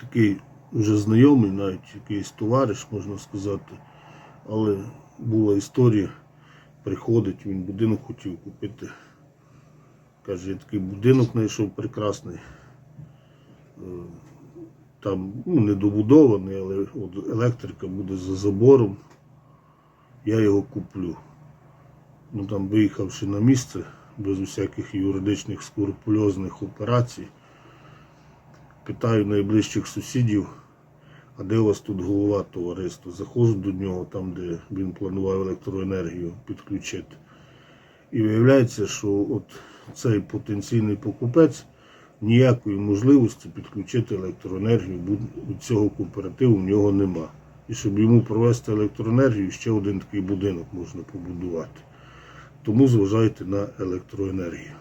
такий вже знайомий, навіть якийсь товариш, можна сказати. Але була історія, приходить, він будинок хотів купити. Каже, я такий будинок знайшов прекрасний. Е, Там ну, недобудований, але от електрика буде за забором. Я його куплю. Ну там виїхавши на місце без усяких юридичних скрупульозних операцій, питаю найближчих сусідів, а де у вас тут голова товариства? Заходжу до нього, там, де він планував електроенергію підключити. І виявляється, що от цей потенційний покупець ніякої можливості підключити електроенергію від цього кооперативу в нього нема. І щоб йому провести електроенергію, ще один такий будинок можна побудувати. Тому зважайте на електроенергію.